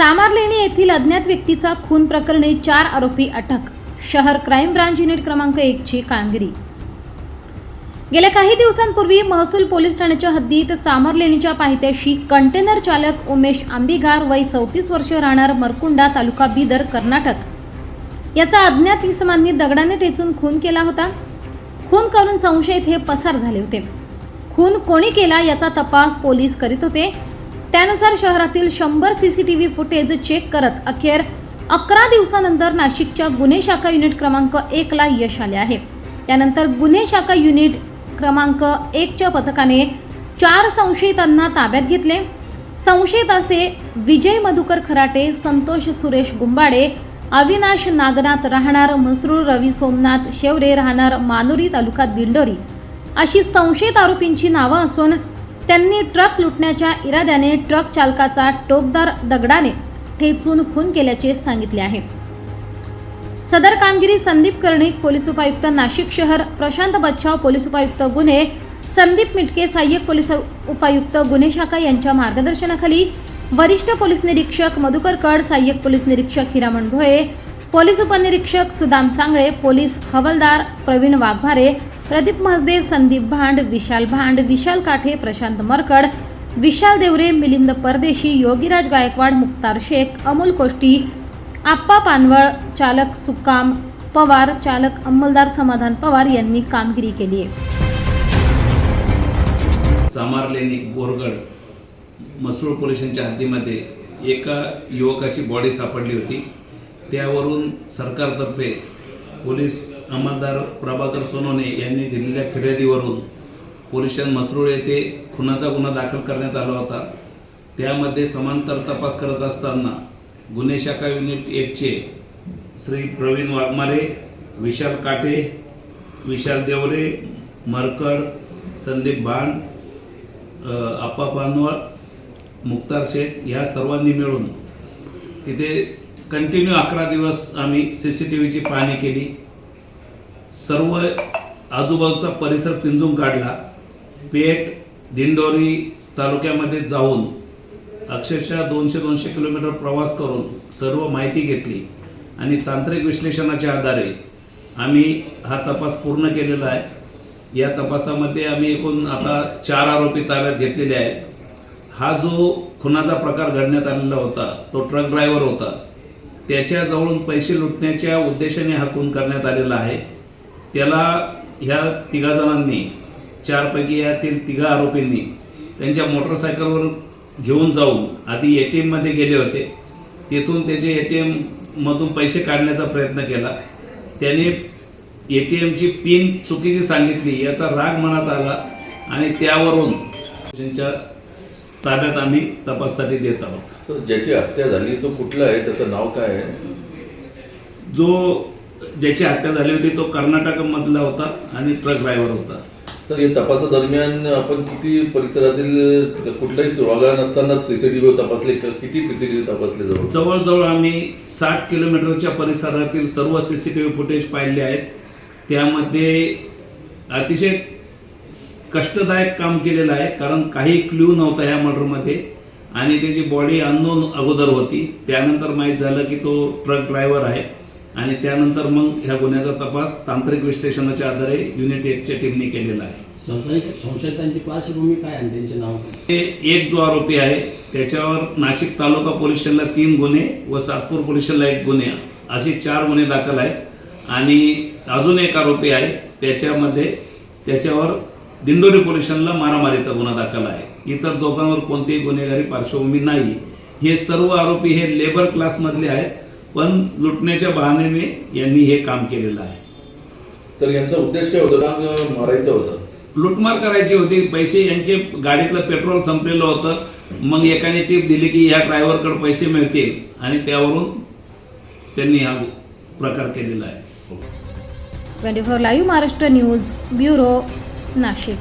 चामारलेणी येथील अज्ञात व्यक्तीचा खून प्रकरणी चार आरोपी अटक. शहर क्राईम ब्रांच युनिट क्रमांक एकची कामगिरी. गेल्या काही दिवसांपूर्वी महसूल पोलीस ठाण्याच्या हद्दीत चामरलेणीच्या पायथ्याशी कंटेनर चालक उमेश आंबिगार वय चौतीस वर्ष राहणार मरकुंडा तालुका बिदर कर्नाटक. याचा अज्ञात इसमांनी दगडाने टेचून खून केला होता. खून करून संशयित हे पसार झाले होते. खून कोणी केला याचा तपास पोलीस करीत होते. त्यानुसार शहरातील शंभर C C T V footage check करत अखेर अकरा दिवसानंतर नाशिकच्या गुन्हे शाखा युनिट क्रमांक एकला यश आले आहे. त्यानंतर गुन्हे शाखा युनिट क्रमांक एकच्या पथकाने चार संशयितांना ताब्यात घेतले. संशयित असे विजय मधुकर खराटे संतोष सुरेश गुंबाडे अविनाश नागनाथ राहणार मसरूळ रवी सोमनाथ शेवरे राहणार मानुरी तालुका दिंडोरी अशी संशयित आरोपींची नावं असून त्यांनी ट्रक लुटण्याच्या इराद्याने ट्रक चालकाचा टोकदार दगडाने ठेचून खून केल्याचे सांगितले आहे. सदर कामगिरी संदीप कर्णिक पोलीस उपायुक्त नाशिक शहर प्रशांत बच्छाव पोलीस उपायुक्त गुन्हे संदीप मिटके सहाय्यक पोलीस उपायुक्त गुन्हे शाखा यांच्या मार्गदर्शनाखाली वरिष्ठ पोलीस निरीक्षक मधुकर कड सहाय्यक पोलीस निरीक्षक हिरामण भोये पोलीस उपनिरीक्षक सुदाम सांगळे पोलीस हवालदार प्रवीण वाघभारे प्रदीप महसदे संदीप भांड विशाल भांड विशाल काठे प्रशांत मरकड विशाल देवरे मिलिंद परदेशी योगीराज गायकवाड मुक्तार शेख अमोल कोष्टी आप्पा पानवळ चालक सुकाम पवार चालक अंमलदार समाधान पवार यांनी कामगिरी केली आहे. चामारलेणी बोरगड मसूळ पोलिसांच्या हद्दीमध्ये एका युवकाची बॉडी सापडली होती. त्यावरून सरकारतर्फे पोलीस अंमलदार प्रभाकर सोनोने यांनी दिलेल्या फिर्यादीवरून पोलीस मसरूळ येथे खुनाचा गुन्हा दाखल करण्यात आला होता. त्यामध्ये समांतर तपास करत असताना गुन्हे शाखा युनिट एकचे श्री प्रवीण वाघमारे विशाल काटे विशाल देवरे मरकड संदीप भांड आप्पा पानवळ मुक्तार शेख ह्या सर्वांनी मिळून तिथे कंटिन्यू अकरा दिवस आम्ही सी सी टी व्हीची पाहणी केली. सर्व आजूबाजूचा परिसर पिंजून काढला. पेठ दिंडोरी तालुक्यामध्ये जाऊन अक्षरशः दोनशे दोनशे किलोमीटर प्रवास करून सर्व माहिती घेतली. आणि तांत्रिक विश्लेषणाच्या आधारे आम्ही हा तपास पूर्ण केलेला आहे. या तपासामध्ये आम्ही एकूण आता चार आरोपी ताब्यात घेतलेले आहेत. हा जो खुनाचा प्रकार घडण्यात आलेला होता तो ट्रक ड्रायव्हर होता. त्याच्याजवळून पैसे लुटण्याच्या उद्देशाने हा खून करण्यात आलेला आहे. त्याला ह्या तिघा जणांनी चारपैकी यातील तिघा आरोपींनी त्यांच्या मोटरसायकलवर घेऊन जाऊन आधी ए टी एममध्ये गेले होते. तेथून त्याचे ए टी एममधून पैसे काढण्याचा प्रयत्न केला. त्याने ए टी एमची पिन चुकीची सांगितली याचा राग मनात आला आणि त्यावरून त्यांच्या ताब्यात आम्ही तपासासाठी देत आहोत. सर ज्याची हत्या झाली तो कुठला आहे? त्याचं नाव काय आहे? जो ज्याची हत्या झाली होती तो कर्नाटकमधला होता आणि ट्रक ड्रायव्हर होता. सर या तपासादरम्यान आपण किती परिसरातील कुठलाही सुरागा नसतानाच सीसीटीव्ही तपासले क- किती सीसीटीव्ही तपासले जवळ? जवळजवळ आम्ही साठ किलोमीटरच्या परिसरातील सर्व C C T V footage पाहिले आहेत. त्यामध्ये अतिशय कष्टदायक काम केलेलं आहे कारण काही क्ल्यू नव्हता ह्या मर्डरमध्ये आणि त्याची बॉडी अननोन अगोदर होती त्यानंतर माहीत झालं की तो ट्रक ड्रायव्हर आहे. आणि त्यानंतर मग ह्या गुन्ह्याचा तपास तांत्रिक विश्लेषणाच्या आधारे युनिट एकच्या टीमने केलेला आहे. संशयित संशयितांची पार्श्वभूमी काय आणि त्यांचे नाव ते एक जो आरोपी आहे त्याच्यावर नाशिक तालुका पोलीस स्टेशनला तीन गुन्हे व सातपूर पोलीस स्टेशनला एक गुन्हे. असे चार गुन्हे दाखल आहेत. आणि अजून एक आरोपी आहे त्याच्यामध्ये त्याच्यावर दिंडोरी पोलीस स्टेशनला मारामारीचा गुन्हा दाखल आहे. इतर दोघांवर कोणतीही गुन्हेगारी पार्श्वभूमी नाही. हे सर्व आरोपी हे लेबर क्लासमधले आहेत पण लुटण्याच्या बहाण्याने यांनी हे काम केलेलं आहे. सर यांचा उद्देश काय होता? का मारायचा होता? लुटमार करायची होती. पैसे यांचे गाडीतलं पेट्रोल संपलेलं होतं. मग एकाने टीप दिली की या ड्रायव्हरकडे पैसे मिळतील आणि त्यावरून त्यांनी हा प्रकार केलेला आहे. Twenty four live Maharashtra news bureau. Nashik